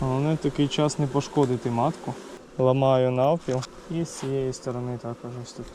Головне в такий час не пошкодити матку. Ламаю навпіл і з цієї сторони також ось тут.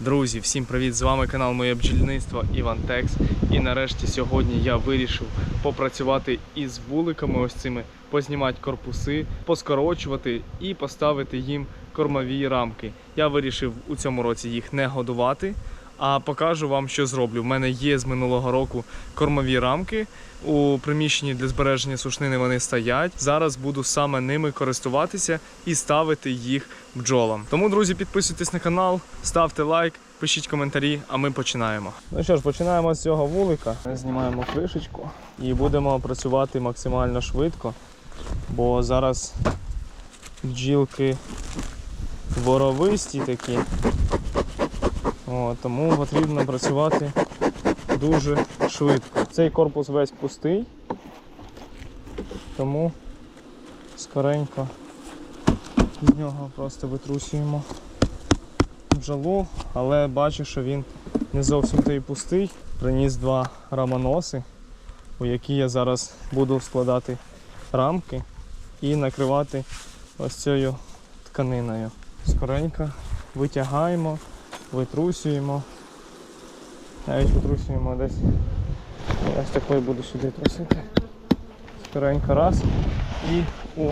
Друзі, всім привіт! З вами канал Моє бджільництво Іван Текс. І нарешті сьогодні я вирішив попрацювати із вуликами, ось цими, познімати корпуси, поскорочувати і поставити їм кормові рамки. Я вирішив у цьому році їх не годувати, а покажу вам, що зроблю. В мене є з минулого року кормові рамки. У приміщенні для збереження сушнини вони стоять. Зараз буду саме ними користуватися і ставити їх бджолам. Тому, друзі, підписуйтесь на канал, ставте лайк, пишіть коментарі, а ми починаємо. Ну що ж, починаємо з цього вулика. Знімаємо кришечку і будемо працювати максимально швидко, бо зараз бджілки воровисті такі. О, тому потрібно працювати дуже швидко. Цей корпус весь пустий, тому скоренько з нього просто витрусюємо бджолу, але бачу, що він не зовсім той пустий. Приніс два рамоноси, у які я зараз буду складати рамки і накривати ось цією тканиною. Скоренько витягаємо, витрусюємо. Навіть витрусюємо десь. Ось такою буду сюди трусити. Скоренько раз і у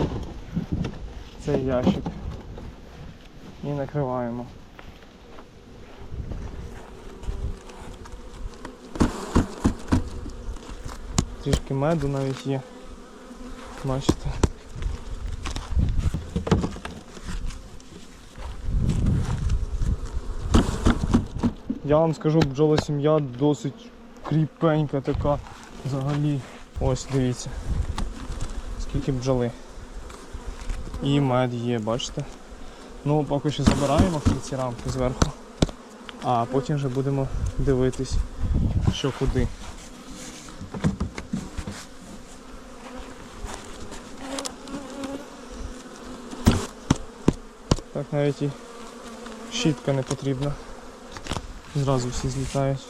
цей ящик. І накриваємо. Трішки меду навіть є. Бачите. Я вам скажу, бджола сім'я досить кріпенька така взагалі. Ось дивіться. Скільки бджоли. І мед є, бачите? Ну, поки що забираємо ці рамки зверху, а потім вже будемо дивитись, що куди. Так навіть і щітка не потрібна. Зразу всі злітають.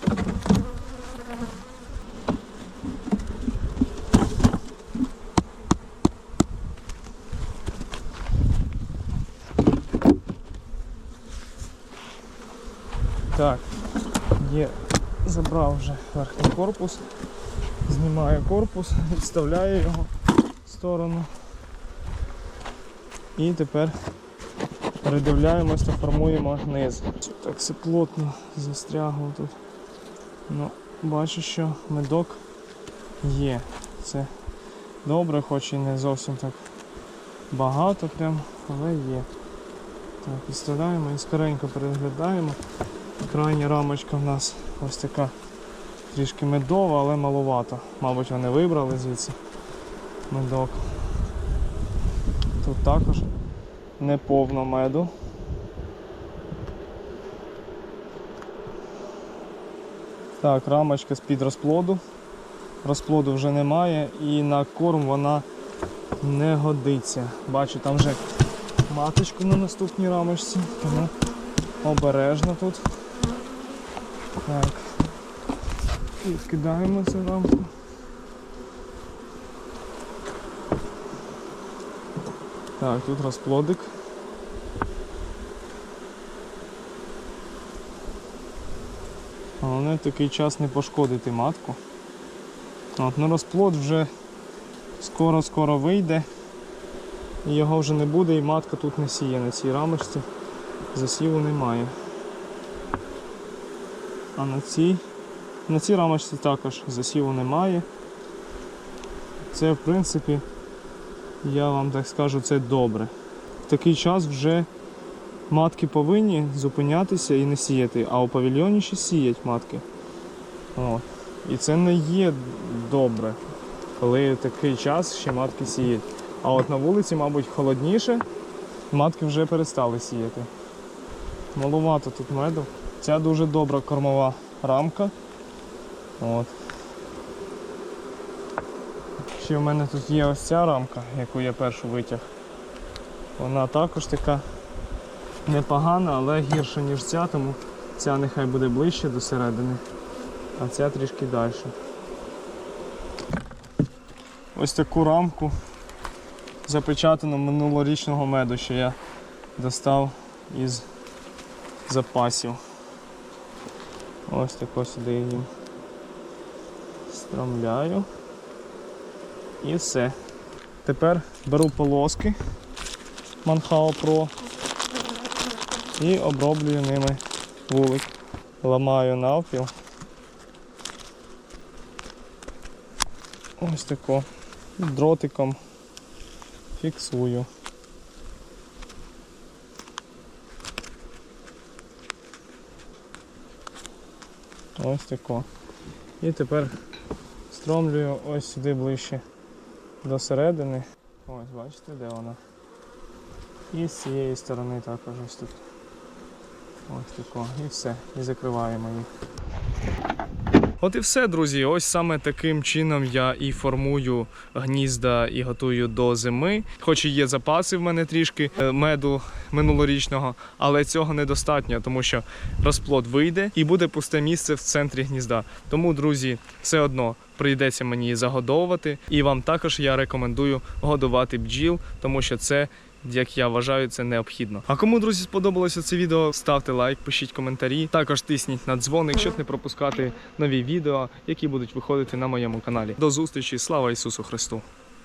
Так, є, забрав вже верхній корпус, знімаю корпус, відставляю його в сторону. І тепер передивляємось та формуємо низ. Так все плотно застрягло тут. Ну, бачу, що медок є. Це добре, хоч і не зовсім так багато прям, але є. Так, підставляємо і скоренько переглядаємо. Крайня рамочка в нас ось така трішки медова, але маловато. Мабуть, вони вибрали звідси медок. Тут також не повно меду. Так, рамочка з-під розплоду. Розплоду вже немає і на корм вона не годиться. Бачу, там вже маточку на наступній рамочці, тому обережно тут. Так. Відкидаємо цю рамку. Так, тут розплодик. Головне в такий час не пошкодити матку. От, ну розплод вже скоро-скоро вийде. Його вже не буде і матка тут не сіє на цій рамочці. Засіву немає. А на цій, на цій рамочці також засіву немає. Це в принципі, я вам так скажу, це добре. В такий час вже матки повинні зупинятися і не сіяти, а у павільйоні ще сіять матки. От. І це не є добре, коли в такий час ще матки сіють. А от на вулиці, мабуть, холодніше, матки вже перестали сіяти. Малувато тут меду. Ця дуже добра кормова рамка. От. Ще в мене тут є ось ця рамка, яку я першу витяг. Вона також така непогана, але гірша, ніж ця, тому ця нехай буде ближче до середини, а ця трішки далі. ось таку рамку запечатану минулорічного меду, що я достав із запасів. Ось тако сюди їм стромляю. І все. Тепер беру полоски Manhao Pro і оброблюю ними вулик. Ламаю навпіл. Ось тако. Дротиком фіксую. Ось тако. І тепер стромлюю ось сюди ближче до середини. Ось, бачите, де вона. І з цієї сторони також ось тут. Ось тако. І все. І закриваємо їх. От і все, друзі. Ось саме таким чином я і формую гнізда і готую до зими. Хоч і є запаси в мене трішки е, меду минулорічного, але цього недостатньо, тому що розплод вийде і буде пусте місце в центрі гнізда. Тому, друзі, все одно прийдеться мені її загодовувати. І вам також я рекомендую годувати бджіл, тому що це. Як я вважаю, це необхідно. А кому, друзі, сподобалося це відео, ставте лайк, пишіть коментарі. Також тисніть на дзвоник, щоб не пропускати нові відео, які будуть виходити на моєму каналі. До зустрічі! Слава Ісусу Христу!